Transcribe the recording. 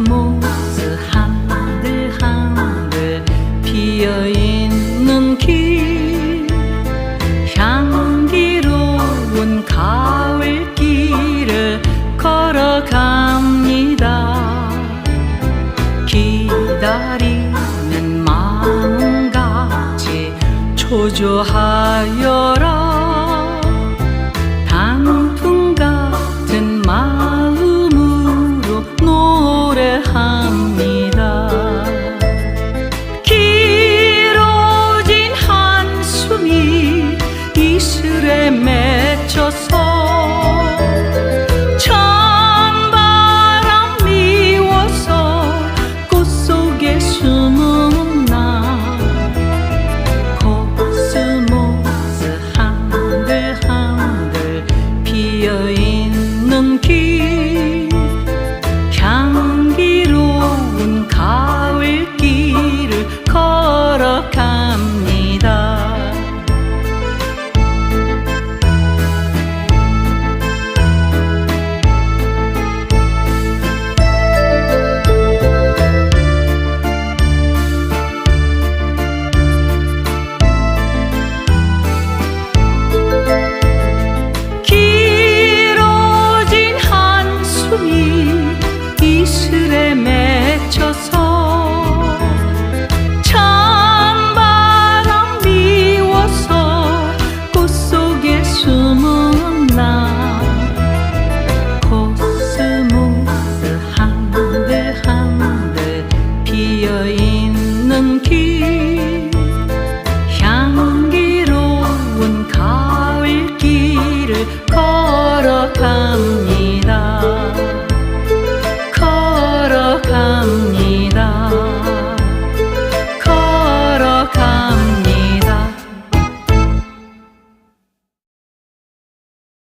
모습 한들 한들 피어 있는 길. 향기로운 가을 길을 걸어갑니다. 기다리는 마음같이 초조하여라. 能给。